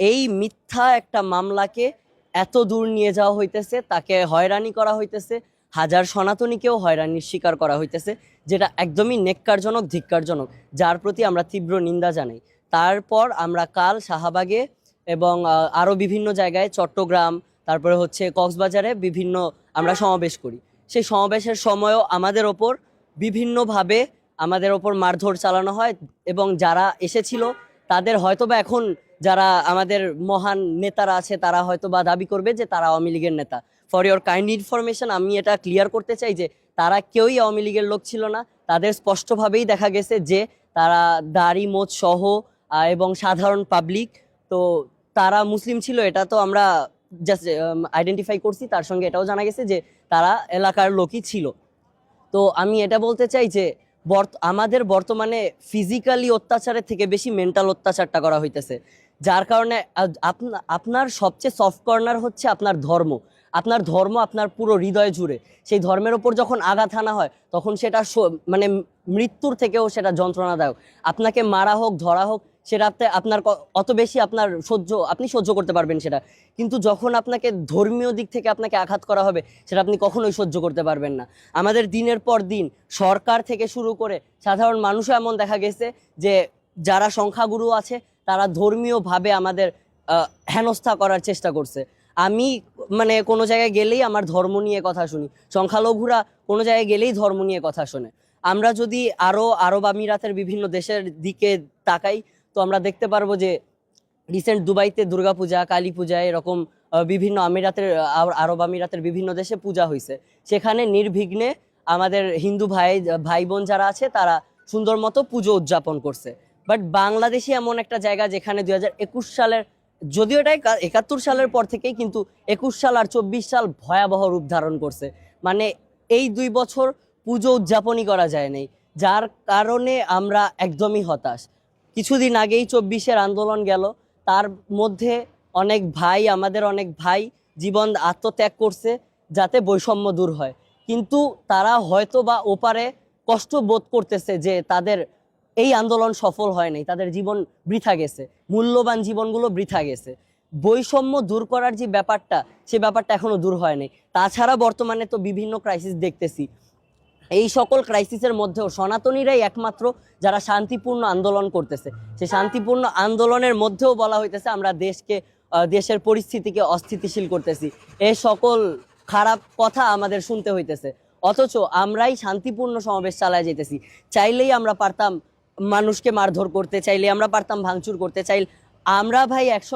এই মিথ্যা একটা মামলাকে এত দূর নিয়ে যাওয়া হইতেছে, তাকে হয়রানি করা হইতেছে, হাজার সনাতনীকেও হয়রানির শিকার করা হইতেছে, যেটা একদমই নেককারজনক, ধিক্কারজনক, যার প্রতি আমরা তীব্র নিন্দা জানাই। তারপর আমরা কাল শাহবাগে এবং আরও বিভিন্ন জায়গায় চট্টগ্রাম, তারপরে হচ্ছে কক্সবাজারে বিভিন্ন আমরা সমাবেশ করি। সেই সমাবেশের সময়ও আমাদের ওপর বিভিন্নভাবে আমাদের ওপর মারধর চালানো হয় এবং যারা এসেছিল তাদের হয়তোবা এখন যারা আমাদের মহান নেতারা আছে, তারা হয়তো বা দাবি করবে যে তারা আওয়ামী লীগের নেতা। ফর ইওর কাইন্ড ইনফরমেশন আমি এটা ক্লিয়ার করতে চাই যে তারা কেউই আওয়ামী লীগের লোক ছিল না। তাদের স্পষ্টভাবেই দেখা গেছে যে তারা দাড়ি, মোচ সহ এবং সাধারণ পাবলিক তো তারা মুসলিম ছিল, এটা তো আমরা জাস্ট আইডেন্টিফাই করছি। তার সঙ্গে এটাও জানা গেছে যে তারা এলাকার লোকই ছিল। তো আমি এটা বলতে চাই যে আমাদের বর্তমানে ফিজিক্যালি অত্যাচারের থেকে বেশি মেন্টাল অত্যাচারটা করা হইতেছে। যার কারণে আপনার সবচেয়ে সফট কর্নার হচ্ছে আপনার ধর্ম। আপনার ধর্ম আপনার পুরো হৃদয় জুড়ে। সেই ধর্মের ওপর যখন আঘাত হানা হয়, তখন সেটা মানে মৃত্যুর থেকেও সেটা যন্ত্রণাদায়ক। আপনাকে মারা হোক, ধরা হোক, সেটাতে আপনার অত বেশি আপনার সহ্য, আপনি সহ্য করতে পারবেন সেটা। কিন্তু যখন আপনাকে ধর্মীয় দিক থেকে আপনাকে আঘাত করা হবে, সেটা আপনি কখনোই সহ্য করতে পারবেন না। আমাদের দিনের পর দিন সরকার থেকে শুরু করে সাধারণ মানুষও এমন দেখা গেছে যে, যারা সংখ্যাগুরু আছে, তারা ধর্মীয়ভাবে আমাদের হেনস্থা করার চেষ্টা করছে। আমি মানে কোনো জায়গায় গেলেই আমার ধর্ম নিয়ে কথা শুনি। সংখ্যালঘুরা কোনো জায়গায় গেলেই ধর্ম নিয়ে কথা শোনে। আমরা যদি আরও আরব আমিরাতের বিভিন্ন দেশের দিকে তাকাই, তো আমরা দেখতে পারব যে রিসেন্ট দুবাইতে দুর্গাপূজা কালী পূজা, এরকম বিভিন্ন আমিরাতের আরব আমিরাতের বিভিন্ন দেশে পূজা হয়েছে সেখানে নির্বিঘ্নে আমাদের হিন্দু ভাই ভাই বোন যারা আছে, তারা সুন্দর মতো পুজো উদযাপন করছে। বাট বাংলাদেশে এমন একটা জায়গা যেখানে দু হাজার একুশ সালের যদিও এটা একাত্তর সালের পর থেকেই কিন্তু একুশ সাল আর চব্বিশ সাল ভয়াবহ রূপ ধারণ করছে। মানে এই দুই বছর পুজো উদযাপনই করা যায় নাই যার কারণে আমরা একদমই হতাশ। কিছুদিন আগেই চব্বিশের আন্দোলন গেল তার মধ্যে অনেক ভাই আমাদের অনেক ভাই জীবন আত্মত্যাগ করছে যাতে বৈষম্য দূর হয়। কিন্তু তারা হয়তো বা ওপারে কষ্ট বোধ করতেছে যে তাদের এই আন্দোলন সফল হয় নাই, তাদের জীবন বৃথা গেছে, মূল্যবান জীবনগুলো বৃথা গেছে। বৈষম্য দূর করার যে ব্যাপারটা, সে ব্যাপারটা এখনও দূর হয় নাই। তাছাড়া বর্তমানে তো বিভিন্ন ক্রাইসিস দেখতেছি। এই সকল ক্রাইসিসের মধ্যেও সনাতনীরাই একমাত্র যারা শান্তিপূর্ণ আন্দোলন করতেছে। সে শান্তিপূর্ণ আন্দোলনের মধ্যেও বলা হইতেছে, আমরা দেশকে দেশের পরিস্থিতিকে অস্থিতিশীল করতেছি। এই সকল খারাপ কথা আমাদের শুনতে হইতেছে। অথচ আমরাই শান্তিপূর্ণ সমাবেশ চালায় যেতেছি চাইলেই আমরা পারতাম মানুষকে মারধর করতে চাইলে আমরা পারতাম ভাঙচুর করতে চাইলে। আমরা ভাই একশো